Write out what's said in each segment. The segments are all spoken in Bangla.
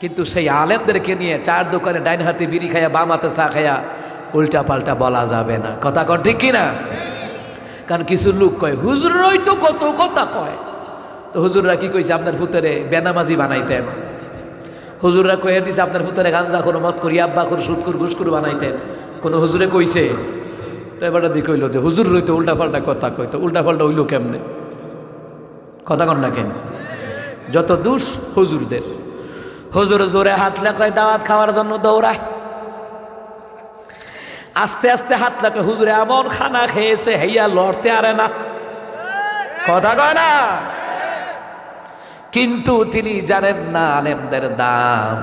কিন্তু সেই আলেমদেরকে নিয়ে চার দোকানে ডাইন হাতে বিড়ি খাইয়া, বাম হাতে চা খাইয়া উল্টা পাল্টা বলা যাবে না। কথা কন ঠিক কিনা? কারণ কিছু লোক কয় হুজুরই তো কত কথা কয়। তো হুজুররা কি কইছে, আপনার ফুতেরে বেনামাজি বানাইতেন। হুজুররা কয়ে দিছে, আপনার ফুতেরে গাঞ্জা করে মত করি আব্বা করে সুদ করে করে বানাইতেন। কোনো হুজুরে কইছে? তো এবারটা দিয়ে কইলো যে হুজুর রইতো উল্টা পাল্টা কথা কইতো উল্টা পাল্টা হইল কেমনে? কথা কন না কেন? যত দুষ হুজুরদের। হুজুর জোরে হাত লাগায় দাওয়াত খাওয়ার জন্য দৌড়ায়। আস্তে আস্তে হাত লাগে হুজুরে এমন খানা খেয়েছে, হেইয়া লড়তে আরে না। কথা কয় না? কিন্তু তিনি জানেন না আলেমদের দাম।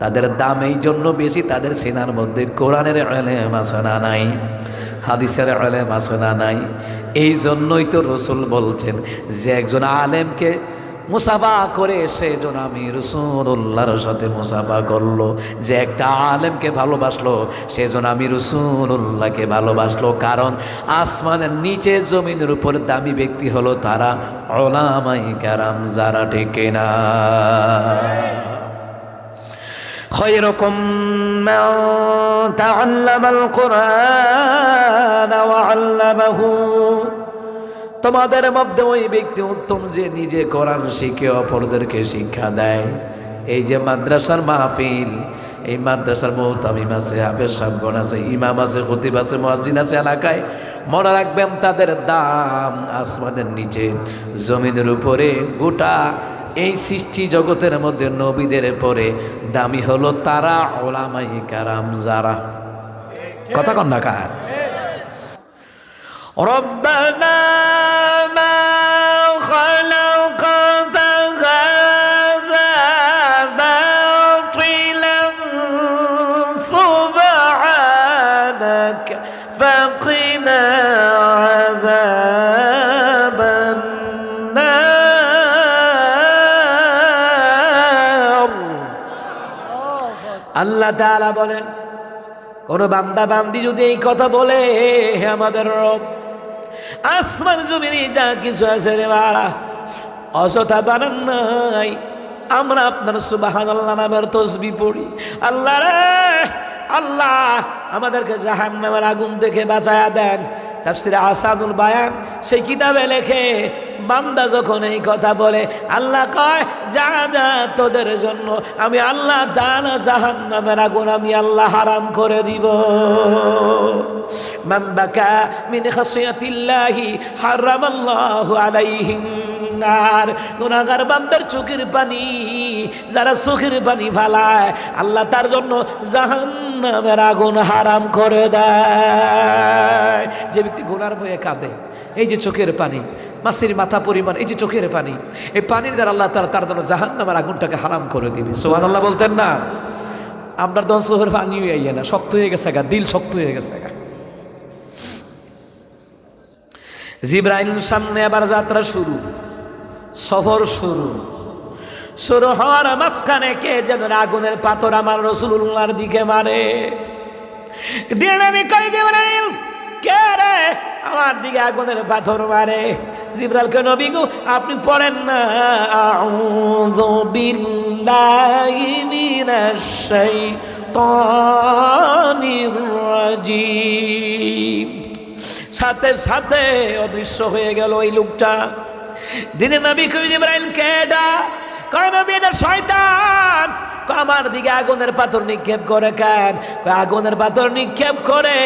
তাদের দাম এই জন্য বেশি, তাদের সিনার মধ্যে কোরআনের আলেম আছে না নাই, হাদিসের আলেম আছে না নাই। এই জন্যই তো রসুল বলছেন যে একজন আলেমকে মুসাফা করে সেজন আমি রসুল্লাহর সাথে মুসাফা করলো যে একটা আলেমকে ভালোবাসলো সেজন আমি রসুল্লাহকে ভালোবাসলো কারণ আসমানের নিচে জমিনের উপর দামি ব্যক্তি হলো তারা ওলামাই কারাম যারা ঠিক না خيركم من تعلم القرآن وعلمه তোমাদের মধ্যে ওই ব্যক্তি উত্তম যে নিজে কোরআন শিখে অপরদেরকে শিক্ষা দেয়। এই যে মাদ্রাসার মাহফিল, এই মাদ্রাসার মহতামিম আছে হাফের সাবগণ আছে, ইমাম আছে হতিব আছে মহাজিন আছে এলাকায়, মনে রাখবেন তাদের দাম আসমানের নিচে, জমিনের উপরে, গোটা এই সৃষ্টি জগতের মধ্যে নবীদের পরে দামি হলো তারা ওলামাই কারাম যারা। কথা কন্যা কার? রব্বানা আল্লাহ তাআলা বলেন, কোন বান্দা বান্দি যদি এই কথা বলে আমাদের রব, আসমান জমিনে যা কিছু আছে রে বাড়া অযথা বানান নাই। আমরা আপনার সুবাহান আল্লাহ নামের তসবি পড়ি। আল্লাহ রে, আল্লাহ, আমাদেরকে জাহান নামের আগুন দেখে বাঁচায়া দেন। তাফসিরে আসাদুল বায়ান সেই কিতাবে লেখে, বান্দা যখন এই কথা বলে, আল্লাহ কয়, যা যা তোদের জন্য আমি আল্লাহ দানা জাহান নামের আগুন আমি আল্লাহ হারাম করে দিব। মাম্বাকা মিন খাসিয়াতিল্লাহি হারামাল্লাহু আলাইহিন নার গুনাহগার বান্দার চোখের পানি, যারা চোখের পানি ফালায়, আল্লাহ তার জন্য জাহান্নামের আগুন হারাম করে দেয়। যে ব্যক্তি গুনার বয়ে কাঁদে, এই যে চোখের পানি, মাসির মাথা পরিমাণ, এই যে চোখের পানি, এই পানির দ্বারা আল্লাহ তার তার জন্য জাহান্নামের আগুনটাকে হারাম করে দিবে। সোহান আল্লাহ বলতেন না, আমরা দন চোখের পানি হয়ে না, শক্ত হয়ে গেছে গা, দিল শক্ত হয়ে গেছে গা। জিব্রাইল সামনে আবার যাত্রা শুরু। সফর শুরু। শুরু হওয়ার মাঝখানে কে যেন আগুনের পাথর আমার রসুল্লাহর দিকে মারে। আমার দিকে আগুনের পাথর মারে। জিব্রাইলকে নবী গো, আপনি পড়েন না। সাথে সাথে অদৃশ্য হয়ে গেল ওই লোকটা। দিনে নবী কবি ইব্রাহিম কেডা কয় নবী এটা শয়তান। আমার দিকে আগুনের পাথর নিক্ষেপ করে কেন? আগুনের পাথর নিক্ষেপ করে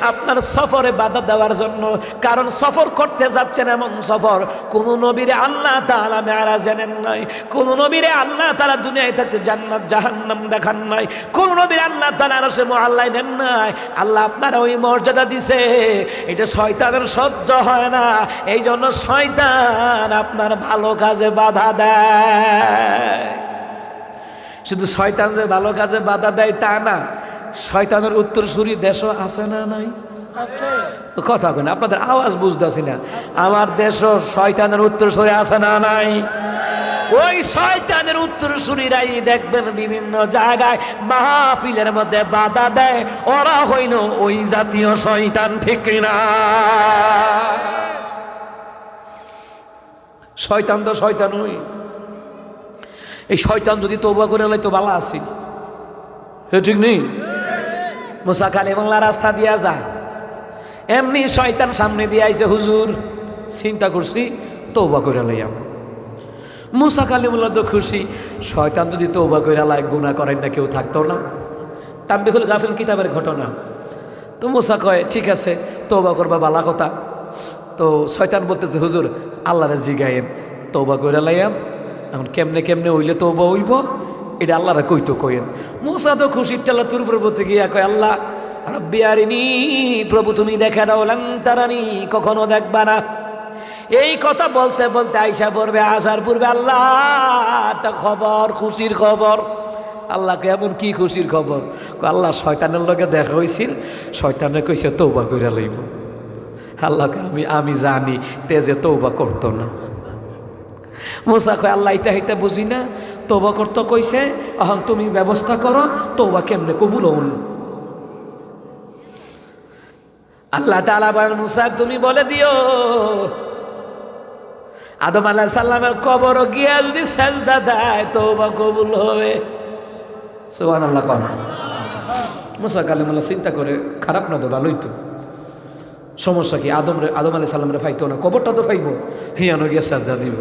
আপনার সফরে বাধা দেওয়ার জন্য। কারণ সফর করতে যাচ্ছেন এমন সফর। কোন নবীরে আল্লাহ তাআলা মেয়ারা জানেন নাই। কোন নবীরে আল্লাহ তাআলা দুনিয়ায় থাকতে জান্নাত, জাহান্নাম দেখান নাই। কোন নবীর আল্লাহ তাআলা রসে মহাল্লায় নেন নাই। আল্লাহ আপনারা ওই মর্যাদা দিছে। এটা শয়তানের সহ্য হয় না। এই জন্য শয়তান আপনার ভালো কাজে বাধা দেয়। শুধু শয়তান যে ভালো কাজে বাধা দেয় তা না শয়তানের উত্তরসূরি দেশও আছে না নাই? কথা কেন আপনাদের আওয়াজ বুঝতেছি না। আমার দেশও শয়তানের উত্তরসূরি আছে না নাই? ওই শয়তানের উত্তরসূরিরাই দেখবেন বিভিন্ন জায়গায় মাহফিলের মধ্যে বাধা দেয়। ওরা হইল ওই জাতীয় শয়তান ঠিক না শয়তান তো শয়তান ওই এই শয়তান যদি তৌবা করে তো বালা আছি। হে ঠিক নেই? মুসা কালী বাংলা রাস্তা দিয়া যায়। এমনি শয়তান সামনে দিয়ে আইছে, হুজুর, চিন্তা করছি তৌবা করে লইয়াম মুসা কালিমুল্লাহ তো খুশি। শয়তান যদি তৌবা করে লাই গুণা করেন না, কেউ থাকতো না। তাম্বিকুল গাফিল কিতাবের ঘটনা। তো মুসা কয়, ঠিক আছে তৌবা করবা বালা কথা। তো শয়তান বলতেছে, হুজুর, আল্লাহরে জিগায়েন তৌবা করে লাইয়াম এখন কেমনে কেমনে হইলে তো বা হইব? এটা আল্লাহরা কইতো কইেন মুসা তো খুশির টেলা তুর প্রতি গিয়া কয়, আল্লাহ, রব্বি আরিনি, প্রভু তুমি দেখা দাও, লাং তারানি, কখনো দেখবা না। এই কথা বলতে বলতে আইসা পড়বে, আসার পূর্বে আল্লাহ একটা খবর, খুশির খবর। আল্লাহকে এমন কি খুশির খবর? আল্লাহ শয়তানের লগে দেখা হয়েছিল শয়তানে কইছে তৌবা করে লইব। আল্লাহকে আমি আমি জানি তেজে তৌবা করতো না। মোসা কয়, আল্লাহ ইতা হইতে বুঝি না। তৌবা করতো কইছে এখন তুমি ব্যবস্থা করো তৌবা কেমনে কবুল হন আল্লাহ তালা বলেন, মুসা, তুমি বলে দিও। আদম আলাহ সাল্লামের কবর গিয়া যদি সেজদা দেয় তৌবা কবুল হবে। সোহান আল্লাহ কন। মুসা চিন্তা করে, খারাপ না তো, ভালোই তো। সমস্যা কি? আদম আদম আলাহ সাল্লামরে ফাইতো না, কবরটা তো ফাইব। হিয়ানো গিয়া শ্রদ্ধা দিব।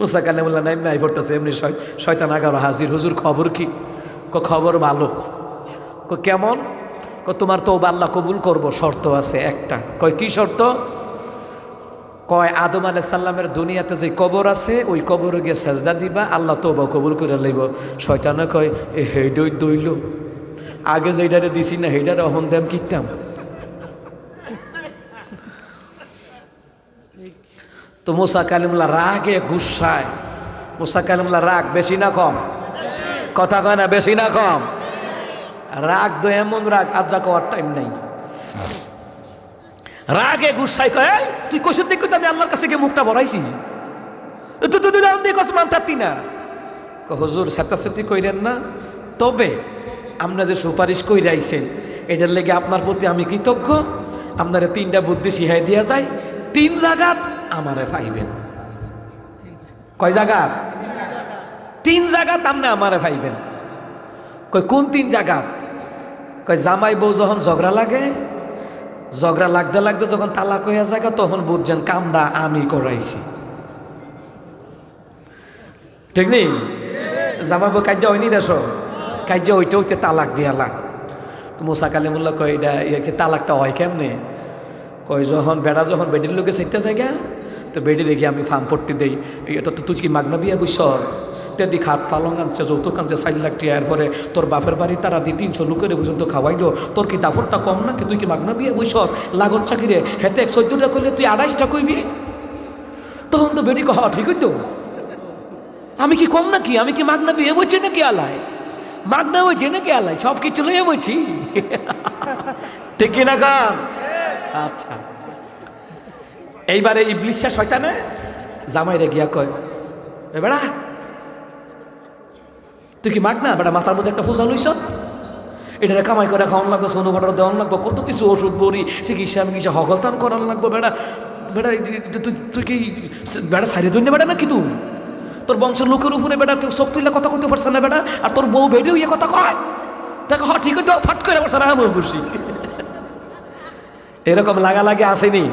মুসা কালিমুল্লাহ নাই নাই পড়তেছে, এমনি শয়- শয়তান আগারো হাজির। হুজুর, খবর কি? ক খবর ভালো। ক কেমন? ক তোমার তো আল্লাহ কবুল করব, শর্ত আছে একটা। কয় কি শর্ত? কয় আদম আলাহ সাল্লামের দুনিয়াতে যে কবর আছে, ওই কবরে গিয়ে সেজদা দিবা, আল্লাহ তো কবুল করে লইব। শয়তানে কয়, এ হেডই দইল। আগে যেইডারে দিছি না হেইডারে অহন দেম কিতাম। তো মুসা কালিমুল্লাহ রাগে গুসায়। মুসা কালিমুল্লাহ রাগ বেশি না কম? কথা কয় না বেশি না কম? রাগ তো এমন রাগ যা কওয়ার টাইম নাই। রাগে গুসাই কয় "এই, তুই কইস দেখো আমি আল্লাহর কাছে গিয়ে মুখটা বড়াইছি তুই তুই তুই দিয়ে কস থাকতি না। হুজুর সাতাসাতি কইরেন না। তবে আমরা যে সুপারিশ কইরে আইছেন এটার লেগে আপনার প্রতি আমি কৃতজ্ঞ। আপনারা তিনটা বুদ্ধি শিখাই দিয়া যায়। তিন জায়গাত আমারে পাইবেন কয় জায়গাত তিন জায়গাত আপনি আমারে পাইবেন কই কোন তিন জায়গাত কয়, জামাই বউ যখন ঝগড়া লাগে, ঝগড়া লাগতে লাগতে যখন তালাক হইয়া জায়গা তখন বুঝছেন কামটা আমি করাইছি। ঠিক নেই? জামাই বউ কার্য হয়নি দেশ? কার্য হইতে হইতে তালাক দিয়ালা মোসা কালিমুল্লাহ কয়, এটা তালাকটা হয় কেমনে? কয়, যখন বেড়া যখন বেডির লোকে চাইতে জায়গা তো বেডি রেখে আমি ফার্ম পট্টি দেই। এটা তো তুই কি মাগনা বিয়া বুঝছ তেদি খাট পালং আনছে যৌতুক আনছে চার লাখ টিয়া। এরপরে তোর বাপের বাড়ি তারা দি তিনশো লোকের পর্যন্ত খাওয়াইলো। তোর কি দাফরটা কম না কি তুই কি মাগনা বিয়া বুঝছ লাগত চাকরিরে হেতে এক চোদ্দটা করলে তুই আড়াইশটা কইবি? তখন তো বেডি কহ ঠিক হইতো? আমি কি কম নাকি? আমি কি মাগনা বিয়ে বলছি নাকি আলায় মাগনা হয়েছে নাকি আলায় সব কিছু লইয়ে বলছি ঠিক কিনা কাম? আচ্ছা। এইবারে ইবলিশা শয়তানে জামাইরে গিয়া কয়, এ বেড়া, তুই কি মাগ না বেটা মাথার মধ্যে একটা ফোসা লইছ? এটা কামাই করে খাওয়ান লাগবে, সোনো ভাটার দেওয়ান লাগবে, কত কিছু ওষুধ, বড়ি, চিকিৎসা মিকিৎসা হগলতান করান লাগবে, বেড়া বেড়া তুই তুই কি, বেড়া সারিয়ে ধরনে বেড়া নাকি তুই? তোর বংশের লোকের উপরে বেড়া কেউ শোক তুললে কথা কইতে পারছে না বেড়া, আর তোর বউ বেডেও ইয়ে কথা কয়? তাকে হ ঠিক আছে ফাট করে বসে না আমি খুশি। এরকম লাগা লাগে আসেনি।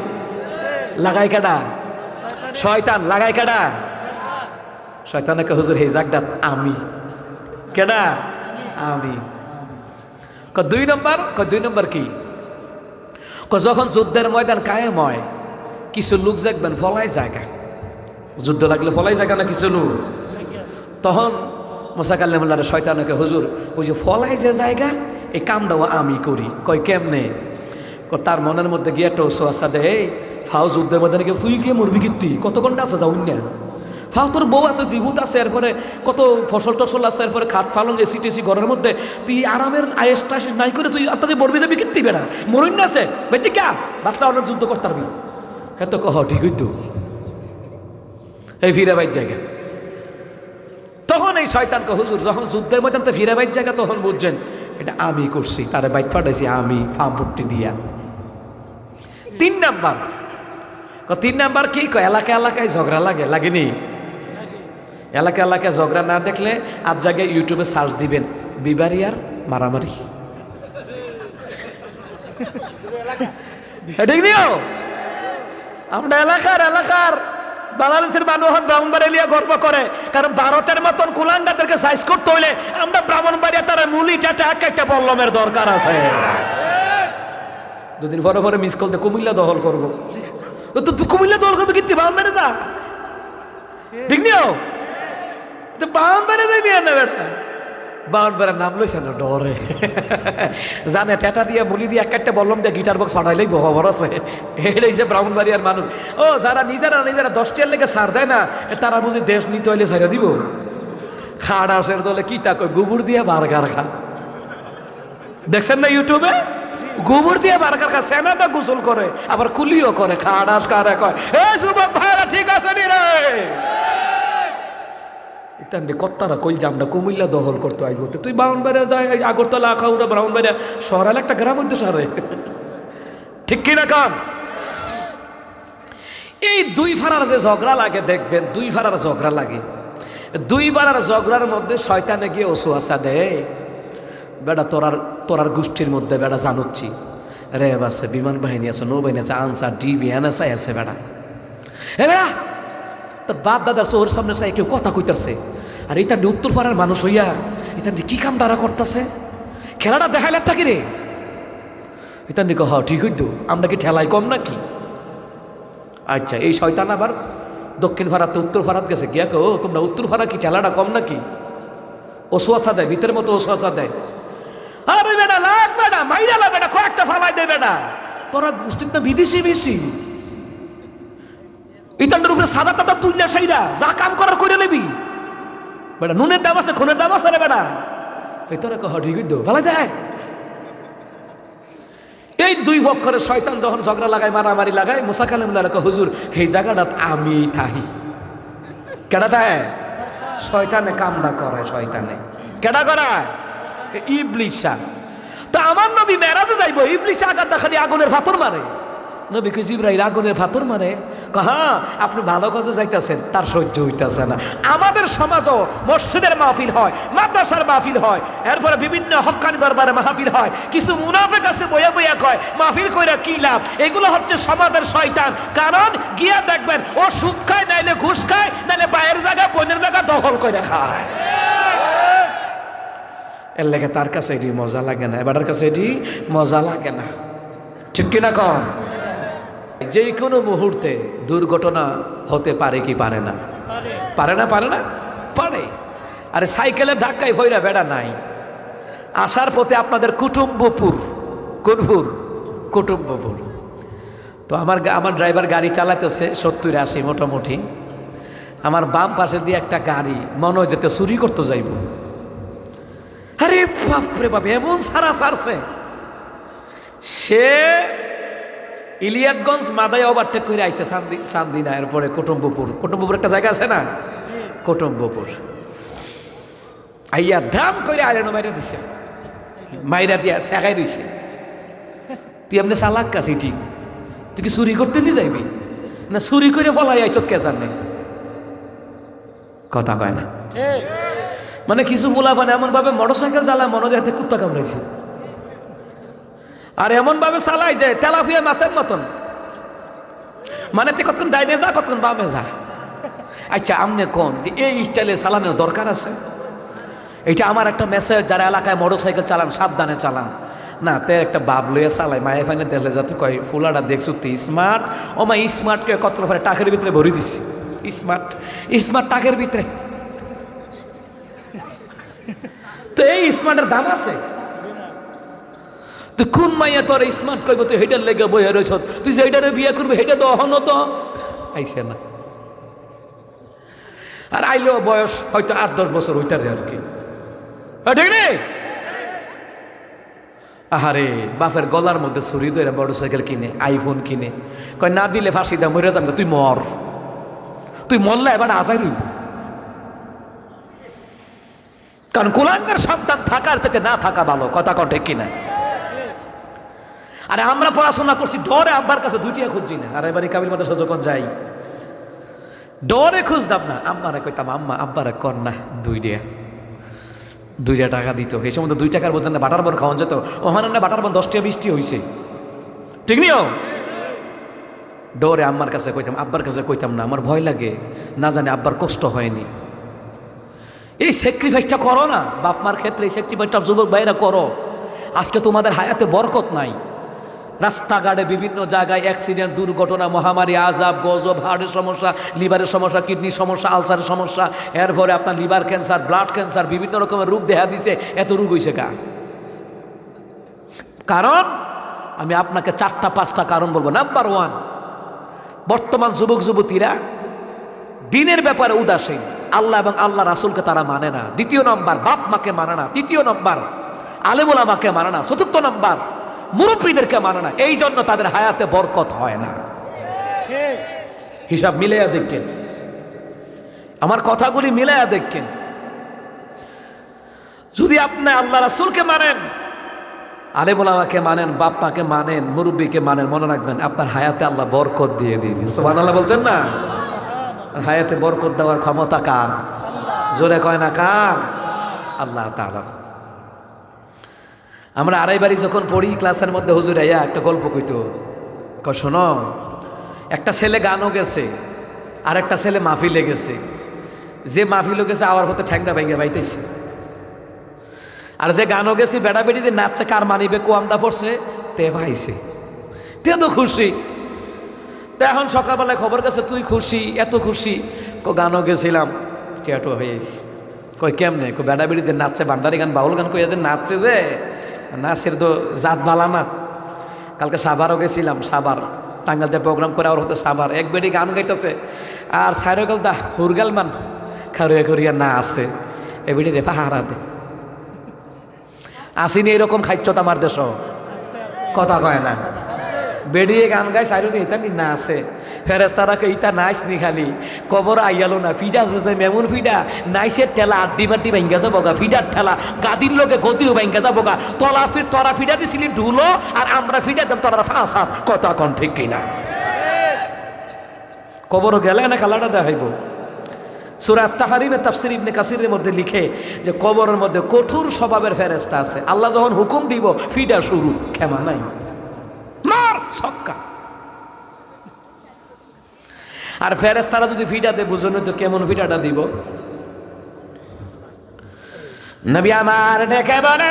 লাগাই কাটা। শয়তান, লাগাই কাটা। শয়তানকে হুজুর, হে জাগডাত আমি। কেডা? আমি। ক, দুই নম্বর? ক, দুই নম্বর কি? ক, যখন যুদ্ধের ময়দান কায়েম হয়, কিছু লোক দেখবেন ফলাই জায়গা। যুদ্ধ লাগলে ফলাই জায়গা না কিছু লোক? তখন মোসাকাল্লামুল্লাহ শয়তানকে হুজুর, ওই যে ফলাই যে জায়গা, এই কামটাও আমি করি। কয়, কেমনে? তার মনের মধ্যে গিয়ে একটা ওসোয়াশা দে, এই ফাও যুদ্ধের মধ্যে নাকি তুই গিয়ে মরবি কীর্তি কত ঘণ্টা আছে যাও না ফাও তোর বউ আছে জীবুত আছে, এরপরে কত ফসল টসল আছে, এরপরে খাট ফালং, এসি টেসি ঘরের মধ্যে। তুই আরামের আয়েস টাইস নাই করে তুই আত্মা মরবি যাবি কীর্তি বেড়া? মরুন না আছে? বেঁচে ক্যা বাচ্চা অনেক যুদ্ধ করতে পারবি। হ্যাঁ তো কহ ঠিকই তো এই ফিরাবাইর জায়গা। তখন এই শয়তানকে হুজুর, যখন যুদ্ধের মধ্যে তো জায়গা, তখন বুঝছেন, এটা আমি করছি, তারে বাইক পাঠাইছি আমি ফার্মপুট্টি দিয়া। তিন নাম্বার ক তিন নাম্বার কি? কয় এলাকা এলাকায় ঝগড়া লাগে লাগেনি? এলাকা এলাকায় ঝগড়া না দেখলে আপ জায়গায় ইউটিউবে সার্চ দিবেন বিবারি আর মারামারি। ঠিক নিও? আমরা এলাকার এলাকার বাংলাদেশের মানুষ ব্রাহ্মণবাড়িয়া গর্ব করে কারণ ভারতের মতন কুলাঙ্গাদেরকে সাইজ করতে হইলে আমরা ব্রাহ্মণবাড়িয়া তারা মুলিটা টাক একটা বল্লমের দরকার আছে। দুদিন পরে পরে মিস করতে কুমিল্লা দখল করব। তো কুমিল্লা দখল করবে কিন্তু ব্রাহ্মণবাড়ি যা। ঠিক নিও তো ব্রাহ্মণবাড়ি যাইবি না বেটা। বাউন্ডারের নাম লইছে না ডরে। জানে টেটা দিয়ে মুলি দিয়ে একটা বললাম দিয়ে গিটার বক্স ফাটাইলেই খবর আছে? এই যে ব্রাহ্মণবাড়িয়ার মানুষ। ও, যারা নিজেরা নিজেরা দশটিয়ার লেগে সার দেয় না তারা বুঝি দেশ নিতে হইলে ছাড়া দিব। খাড় আসের দলে কি তা কয়, গোবর দিয়ে বার্গার খা। দেখছেন না ইউটিউবে? গোবর দিয়ে বার্গার খা সেনাটা গোসল করে, আবার কুলিও করে খাড় আস কারে কয়, এ যুবক ভাইরা, ঠিক আছে নি রে? ইতান্ডে কত্তারা কই যে আমরা কুমিল্লা দখল করতে আইব। তুই বাউনবাড়ি যাই আগরতলা, আখাউড়া ব্রাউনবাড়ি শহরাল একটা গ্রাম হইতে শহরে ঠিক কিনা কান? এই দুই ফাড়ার যে ঝগড়া লাগে, দেখবেন, দুই ফাড়ার ঝগড়া লাগে। দুই বারার ঝগড়ার মধ্যে শয়তানে গিয়ে ওসুয়াশা দেয় বেটা তোরার তোরার গোষ্ঠীর মধ্যে বেটা জানুচ্ছি। রেব আছে, বিমান বাহিনী আছে, নৌবাহিনী আছে, আনসার, ডিবি, এনএসআই আছে বেটা এ বেড়া! তোর বাপ দাদা শহর সামনে সাই কেউ কথা কইতাছে। আর তার উত্তর পাড়ার মানুষ হইয়া, এটা কি কাম দ্বারা করতেছে? খেলাটা দেখাইলে থাকি রে। এটা নিকো হ ঠিক হইতো, আমরা কি ঠেলাই কম নাকি? আচ্ছা এই শয়তান আবার দক্ষিণ ভারত উত্তর ভারত গেছে। গিয়া কো তোমরা উত্তর ভারত কি ঠেলাটা কম নাকি? ওসুয়াশা দেয় ভিতরের মতো ওসুয়াশা দেয়। আরে বেটা, লাগ বেটা, মাইরা লা বেটা কয়েকটা ফালাই দে বেটা। তোরা গোষ্ঠীর না বিদেশি বেশি। ইতানটার উপরে সাদা তাদা তুললে সেইরা, যা কাম করার করে নেবি। বেটা, নুনের দাম আছে, খুনের দাম আছে রে বেটা। এই তোরা কহ ঠিক ভালো যায় এই দুই পক্ষরে শয়তান যখন ঝগড়া লাগায়, মারামারি লাগায়, মুসা কালাম লাগায় হুজুর এই জায়গাটা আমি থাহি। কেডা তাই শয়তানে কামনা করে শয়তানে। কেডা করায়? ইবলিশা তা আমার নবী মেরাজে যাইব ইবলিশা আঘাত খালি আগুনের ফাতর মারে। নবী কে জিব্রাইল আগুনের ফাতর মারে? হ্যাঁ আপনি ভালো কাজে যাইতেছেন, তার সহ্য হইতেছে না। আমাদের সমাজও মসজিদের মাহফিল হয়, মাদ্রাসার মাহফিল হয়, এরপরে বিভিন্ন হকানি দরবারে মাহফিল হয়। কিছু মুনাফেক আছে বইয়া বইয়া কয়, মাহফিল কইরা কি লাভ? এগুলো হচ্ছে সমাজের শয়তান। কারণ গিয়া দেখবেন, ও সুদ খায়, নাইলে ঘুষ খায়, নাইলে বাইরের জায়গা বনের জায়গা দখল করে খায়। এর লেগে তার কাছে এটি মজা লাগে না। এবারের কাছে এটি মজা লাগে না। ঠিক কিনা কম যে কোনো মুহূর্তে দুর্ঘটনা হতে পারে কি পারে না? পারে না পারে না? পারে। আরে সাইকেলের ধাক্কায় ভৈরা বেড়া নাই। আসার পথে আপনাদের কুটুম্বপুর। কোনপুর? কুটুম্বপুর। তো আমার আমার ড্রাইভার গাড়ি চালাতেছে সত্তরে আশি মোটামুটি। আমার বাম পাশে দিয়ে একটা গাড়ি মনে হয় যেতে চুরি করতে যাইব। আরে বাপরে বাপ, এমন সারা সারছে। সে ইলিয়াটগঞ্জ মাদায় ওভারটেক করে আইছে সান্দি সান্দিনা, এরপরে কুটুম্বপুর। কুটুম্বপুর একটা জায়গা আছে না? কুটুম্বপুর। আইয়া ধাম করে আইলেন, মাইরা দিছে। মাইরা দিয়া শেখাই রইছে। তুই এমনি চালাক কাছি ঠিক তুই কি চুরি করতে নি যাইবি? না চুরি করে ফলাই আইছত কে জানে? কথা কয় না। মানে কিছু বলা মানে এমন ভাবে মোটর সাইকেল চালায় মনে হাতে কুত্তা কামড়াইছে। আর এমন ভাবে চালাই যে তেলাফিয়া মাছের মতন। মানে তুই কতক্ষণ ডাইনে যা কতক্ষণ বামে যা আচ্ছা আমনে কোন? যে এই স্টাইলে চালানোর দরকার আছে? এটা আমার একটা মেসেজ যারা এলাকায় মোটর সাইকেল চালান, সাবধানে চালান। না, তে একটা বাপ লইয়া চালাই মায়ে ফাইনে দেখলে যাতে কয় ফুলাটা দেখছ তুই স্মার্ট ও মা স্মার্টকে কত করে টাকের ভিতরে ভরি দিছি। স্মার্ট স্মার্ট টাকের ভিতরে। তো এই স্মার্টের দাম আছে? তুই কোন মাইয়া তোর স্মার্ট কইব, তুই হেটার লেগে বই রয়েছ তুই যেটারে বিয়ে করবি হেটা তো অহন তো। আইসে না। আর আইলেও বয়স হয়তো আট, দশ বছর হইতারে আর কি। ঠিক নেই? আহারে, বাপের গলার মধ্যে ছুরি ধরে মোটর সাইকেল কিনে, আইফোন কিনে, কয়, না দিলে ফাঁসি দাম মরে যাম তুই মর। তুই মরলে এবার আজাই রইব। কারণ কুলাঙ্গার সন্তান থাকার থেকে না থাকা ভালো, কথা কন ঠিক কিনা? আরে আমরা পড়াশোনা করছি, ডরে আব্বার কাছে দুইটিয়া খুঁজছি না। আর এবারে কাবিল মাদ্রাসা যখন যাই, ডরে খুঁজতাম না, আম্মারে কইতাম, আম্মা, আব্বারে কর না দুই ডে দুইটা টাকা দিত। এই সময় দুই টাকার বোঝেন না, বাটার বন খাওয়ান যেত। ওখানে না বাটার বন দশটা বৃষ্টি হয়েছে ঠিক নিও? ডরে আম্মার কাছে কইতাম, আব্বার কাছে কইতাম না, আমার ভয় লাগে। না জানি আব্বার কষ্ট হয়নি। এই স্যাক্রিফাইসটা করো না। বাপ মার ক্ষেত্রে এই স্যাক্রিফাইসটা যুবক ভাইরা করো। আজকে তোমাদের হায়াতে বরকত নাই। রাস্তাঘাটে বিভিন্ন জায়গায় অ্যাক্সিডেন্ট দুর্ঘটনা, মহামারী, আজাব, গজব হার্টের সমস্যা লিভারের সমস্যা কিডনির সমস্যা আলসারের সমস্যা এর এরপরে আপনার লিভার ক্যান্সার ব্লাড ক্যান্সার বিভিন্ন রকমের রোগ দেখা দিচ্ছে। এত রোগ হয়েছে কা? কারণ আমি আপনাকে চারটা, পাঁচটা কারণ বলব। নাম্বার ওয়ান বর্তমান যুবক যুবতীরা দিনের ব্যাপারে উদাসীন। আল্লাহ এবং আল্লাহ রাসুলকে তারা মানে না। দ্বিতীয় নম্বর, বাপ মাকে মানে না। তৃতীয় নম্বর আলেমুল আমাকে মানে না। চতুর্থ নম্বর, মুরব্বীদেরকে মানে না। এই জন্য তাদের হায়াতে বরকত হয় না। হিসাব মিলাইয়া দেখেন। আমার কথাগুলি মিলাইয়া দেখেন। যদি আপনি আল্লাহ রাসুলকে মানেন আলেমুল আমাকে মানেন, বাপ মাকে মানেন, মুরব্বীকে মানেন, মনে রাখবেন, আপনার হায়াতে আল্লাহ বরকত দিয়ে দিন সোহান আল্লাহ বলতেন না? হায়াতে বরকত দেওয়ার ক্ষমতা কার? জোরে কয় না কার? আল্লাহ তাআলা। আমরা আড়াই বাড়ি যখন পড়ি, ক্লাসের মধ্যে হুজুর আইয়া একটা গল্প কইতো। ক শোনো, একটা ছেলে গানও গেছে আর একটা ছেলে মাহফিলে গেছে। যে মাহফিলও গেছে, আওয়ার হতে ঠ্যাংটা ভেঙে বাইতেছে। আর যে গানও গেছি বেড়া বেড়িতে নাচছে, কার মানিবে, কোয়ামদা পড়ছে, তে ভাইছে। তে তো খুশি। তো এখন সকালবেলায় খবর গেছে, তুই খুশি, এত খুশি? কো, গানও গেছিলাম। কেটো হয়েছি কই, কেমনে? কো বেড়া বেড়িতে নাচছে বান্ডারি গান, বাউল গান কই নাচছে যে, নাচের তো জাত বালা না। কালকে সাভারও গেছিলাম, সাভার। টাঙ্গালতে প্রোগ্রাম করে আর হতে সাভার। এক বেড়ি গান গাইতেছে। আর সাইরকাল দা, হুরগাল মান, খারুয়া করিয়া না আছে। এ বেড়ি রেফা হারাতে আসিনি এরকম খাইচ্ছত আমার দেশ। কথা কয় না। বেরিয়ে গান গায় সাইরুনি ইতা নি আছে। ফেরেস্তারা কে ইতা নাইস নি খালি। কবর আইয়ালো না ফিডা আছে মেমন ফিডা নাইসের ঠেলা, আড্ডি বাড্ডি ভাঙ্গা যাব গা ফিডার ঠেলা গাদির লোকে গদিও ভাঙ্গা যাব গা তলা ফির তরা ফিডা দিছিলি, ঢুলো আর আমরা ফিডা দেব তরা ফাঁসা কথা কন ঠিক কিনা। কবরও গেলে না কালাটা দেখাইব। সুরাত তাহারিমে তাফসির ইবনে কাসিরের মধ্যে লিখে যে কবরের মধ্যে কঠোর স্বভাবের ফেরেস্তা আছে। আল্লাহ যখন হুকুম দিব ফিডা শুরু, ক্ষমা নাই মার ছক্কা আর ফেরেস্তারা যদি ফিডা দেয় বুঝুন তো কেমন ফিডাটা দিব? নবী আমার ডেকে বলে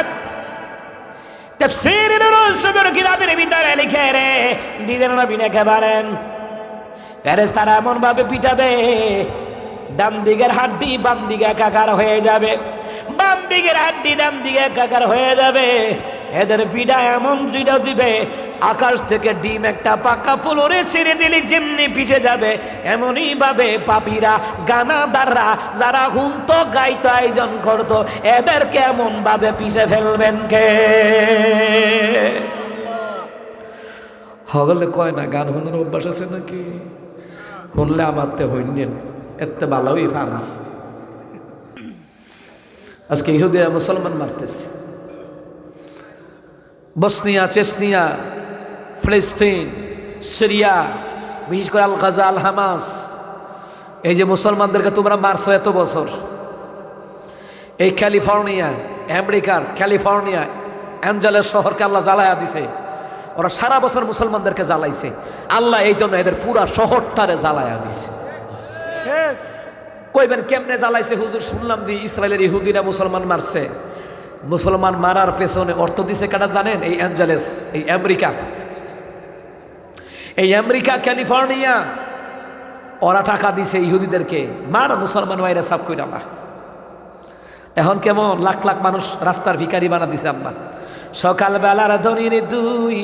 তাফসীরের রসুলের কিতাবের ভিতরে লিখে রে। দিদের নবী ডেকে বলেন ফেরেস্তারা এমন ভাবে পিটাবে, ডান দিকের হাড্ডি বাম দিকে একাকার হয়ে যাবে, বাম দিকের হাড্ডি ডান দিকে একাকার হয়ে যাবে। এদের পিঠা এমন জুড়ে দিবে আকাশ থেকে ডিম একটা পাকা ফুলরে ছেড়ে দিলে, যেমনি পিছে যাবে, এমনই ভাবে পাপিরা, গানাদাররা, যারা হুন্ত গাইতো, আয়োজন করতো, এদের কেমন ভাবে পিছে ফেলবেন কে? হগলে কয় না, গান শুনার অভ্যাস আছে নাকি? শুনলে আমার তে হইনেন এতে ভালোই ফার্ম আজকে ইহুদিরা মুসলমান মারতেছে। বসনিয়া, চেসনিয়া ফিলিস্তিন, সিরিয়া, বিশেষ করে আল গাজা আল হামাস এই যে মুসলমানদেরকে তোমরা মারছো এত বছর। এই ক্যালিফোর্নিয়া, আমেরিকার ক্যালিফোর্নিয়া, অ্যাঞ্জেলেস শহরকে আল্লাহ জ্বালায়া দিছে। ওরা সারা বছর মুসলমানদেরকে জ্বালাইছে। আল্লাহ এই জন্য এদের পুরা শহরটারে জ্বালায়া দিছে। কইবেন, কেমনে জ্বালাইছে? হুজুর, শুনলাম দি ইসরায়েলের ইহুদিরা মুসলমান মারছে। মুসলমান মারার পেছনে অর্থ দিছে কাটা জানেন? এই অ্যাঞ্জেলেস, এই আমেরিকা। এই আমেরিকা, ক্যালিফোর্নিয়া, ওরা টাকা দিছে ইহুদিদেরকে। মার মুসলমান ভাইরা সাফ কইরা না এখন কেমন? লাখ লাখ মানুষ রাস্তার ভিকারি বানা দিছে আল্লাহ। সকালবেলার ধনির দুই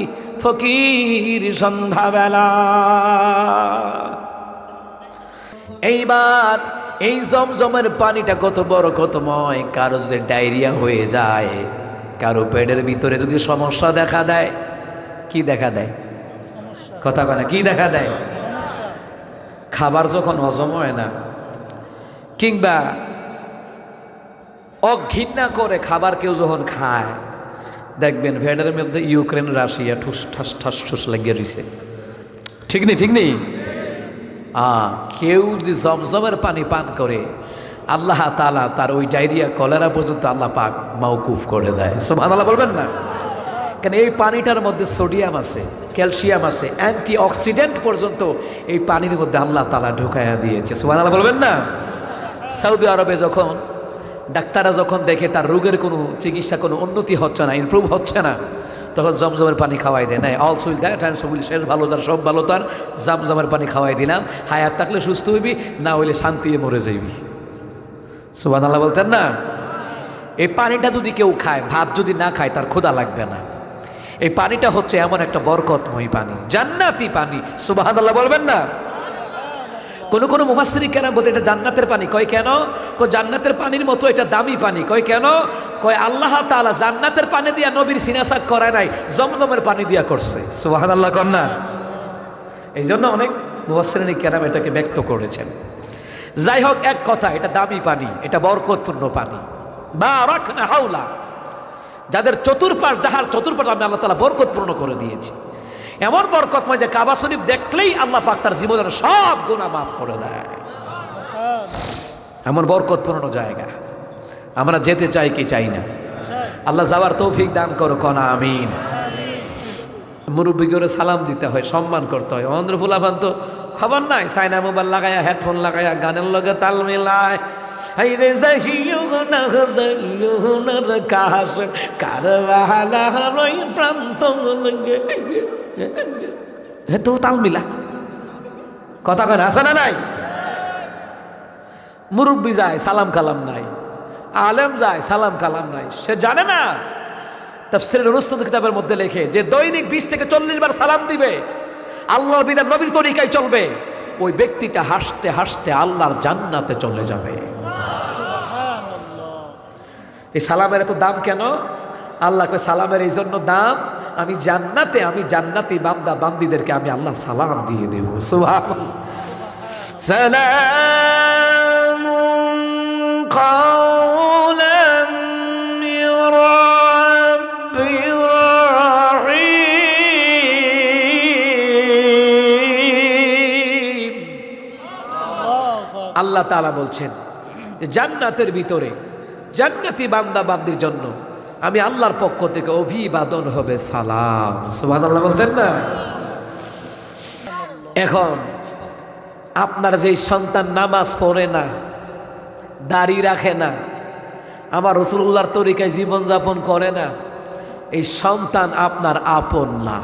ফকির সন্ধ্যাবেলা। এইবার এই জমজমের পানিটা কত বড়, কত ময়। কারও যদি ডায়রিয়া হয়ে যায়, কারও পেটের ভিতরে যদি সমস্যা দেখা দেয়, কি দেখা দেয়? কথা কয় না, কি দেখা দেয়? খাবার যখন হজম হয় না, কিংবা অঘৃণা করে খাবার কেউ যখন খায়, দেখবেন ভেডের মধ্যে ইউক্রেন, রাশিয়া ঠুস ঠাস ঠাস ঠুস লাগিয়ে রয়েছে ঠিক নেই ঠিক নেই? কেউ যদি জমজমের পানি পান করে, আল্লাহ তালা তার ওই ডায়রিয়া, কলেরা পর্যন্ত আল্লাহ পাক মাউকুফ করে দেয়। সোমান আল্লাহ বলবেন না? কেন এই পানিটার মধ্যে সোডিয়াম আছে, ক্যালসিয়াম আছে অ্যান্টি অক্সিডেন্ট পর্যন্ত এই পানির মধ্যে আল্লাহ তালা ঢুকাইয়া দিয়েছে। আল্লাহ বলবেন না? সৌদি আরবে যখন ডাক্তাররা যখন দেখে তার রোগের কোনো চিকিৎসা, কোনো উন্নতি হচ্ছে না ইমপ্রুভ হচ্ছে না, তখন জমজমের পানি খাওয়াই দেয়। নাই অল সুইল দ্যাট অ্যান্ড সবুল শেষ ভালো তার সব ভালো তার, জমজমের পানি খাওয়াই দিলাম। হায়াত থাকলে সুস্থ হইবি, না হইলে শান্তি মরে যাইবি। সুবান আল্লাহ বলতেন না? এই পানিটা যদি কেউ খায়, ভাত যদি না খায়, তার ক্ষুধা লাগবে না। এই পানিটা হচ্ছে এমন একটা বরকতময় পানি, জান্নাতি পানি। সুবাহ আল্লাহ বলবেন না? কোন কোন মুফাসসিরি কেন বলতে এটা জান্নাতের পানি। কয় কেন? কয় জান্নাতের পানির মতো এটা দামি পানি। কয় কেন? কয় আল্লাহ তাআলা জান্নাতের পানি দিয়া নবীর সিনাসাক করায় নাই, জমজমের পানি দিয়া করছে। সুবহানাল্লাহ কর না? এই জন্য অনেক মুফাসসিরিন কেরাম এটাকে ব্যক্ত করেছেন। যাই হোক, এক কথা, এটা দামি পানি, এটা বরকতপূর্ণ পানি। বা রাখ না হাওলা। যাদের চতুর্পাশ, যাহার চতুর্পাশ আমি আল্লাহ তালা বরকত বরকতপূর্ণ করে দিয়েছি। এমন বরকতময় যে কাবা শরীফ দেখলেই আল্লাহ পাক তার জীবনের সব গুণা মাফ করে দেয়। এমন বরকত বরকতপূর্ণ জায়গা। আমরা যেতে চাই কি চাই না? আল্লাহ যাওয়ার তৌফিক দান করো কনা আমিন। মুরব্বী করে সালাম দিতে হয়, সম্মান করতে হয়। অন্ধ্র ফুলাফান তো খবর নাই, সাইনা মোবাইল লাগায়া, হেডফোন লাগায়া, গানের লগে তাল মিলায়। হাই রে জাহিয়ুনা জাহিয়ুনার কাশ কারবালা রই প্রান্ত লগে হে তো তাল মিলা। কথা কয় না, আছে না নাই? মুরব্বী যায়, সালাম কালাম নাই। আলেম যায়, সালাম কালাম নাই। সে জানে না, তাফসিরের অনুষ্ঠিত কিতাবের মধ্যে লেখে যে দৈনিক বিশ থেকে চল্লিশ বার সালাম দিবে, আল্লাহর বিধান নবীর তরিকায় চলবে, ওই ব্যক্তিটা হাসতে হাসতে আল্লাহর জান্নাতে চলে যাবে। এই সালামের এত দাম কেন? আল্লাহ কয়, সালামের এই জন্য দাম, আমি জান্নাতে, আমি জান্নাতি বান্দা, বান্দিদেরকে আমি আল্লাহ সালাম দিয়ে দেব। সালাম আল্লাহ তালা বলছেন, জান্নাতের ভিতরে জান্নাতি বান্দা বান্দির জন্য আমি আল্লাহর পক্ষ থেকে অভিবাদন হবে সালাম। সুবহানাল্লাহ বলতেন না? এখন আপনার যেই সন্তান নামাজ পড়ে না, দাড়ি রাখে না, আমার রসুল্লাহর তরিকায় জীবনযাপন করে না, এই সন্তান আপনার আপন না।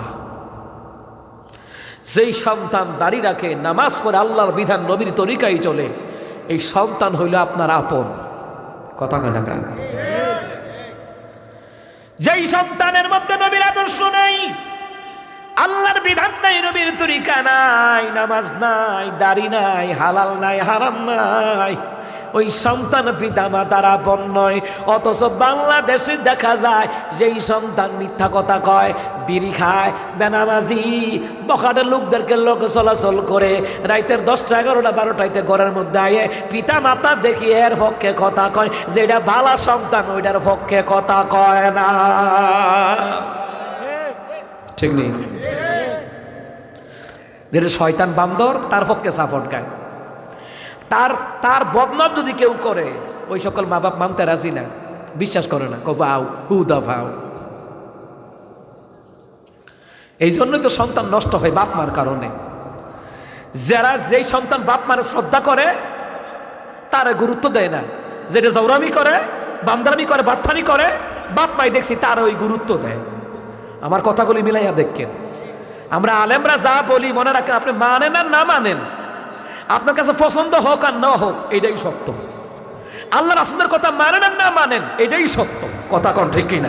যেই সন্তান দাড়ি রাখে, নামাজ পড়ে আল্লাহর বিধান নবীর তরিকায় চলে, এই সন্তান হইল আপনার আপন। কথা কয় না যেই সন্তানের মধ্যে নবীর আদর্শ নাই, আল্লাহর বিধান নাই, নবীর তরিকা নাই, নামাজ নাই, দাড়ি নাই, হালাল নাই, হারাম নাই ওই সন্তান পিতা মাতার আপন নয়। অথচ বাংলাদেশে দেখা যায় যেই সন্তান মিথ্যা কথা কয় বিড়ি খায় বেনামাজি বখাটের লোকদেরকে লোক চলাচল করে রাইতের দশটা এগারোটা বারোটাইতে ঘরের মধ্যে আয়ে পিতা মাতা দেখি এর পক্ষে কথা কয় যেটা ভালা সন্তান ওইটার পক্ষে কথা কয় না। ঠিক নেই। যেটা শয়তান বান্দর তার পক্ষে সাপোর্ট গায় তার তার বদনাম যদি কেউ করে, ওই সকল মা বাপ মানতে রাজি না। বিশ্বাস করে না কব আও হু দাফাও এই জন্যই তো সন্তান নষ্ট হয় বাপ মার কারণে। যারা যেই সন্তান বাপ মারে শ্রদ্ধা করে, তারা গুরুত্ব দেয় না। যেটা জৌরামি করে, বান্দারামি করে বাটফানি করে, বাপ মাই দেখছি তারা ওই গুরুত্ব দেয়। আমার কথাগুলি মিলাইয়া দেখেন। আমরা আলেমরা যা বলি মনে রাখেন, আপনি মানেন আর না মানেন। আপনার কাছে পছন্দ হোক আর না হোক, এটাই সত্য। আল্লাহ রাসুলের কথা মানেন আর না মানেন, এটাই সত্য। কথা কন ঠিক কিনা?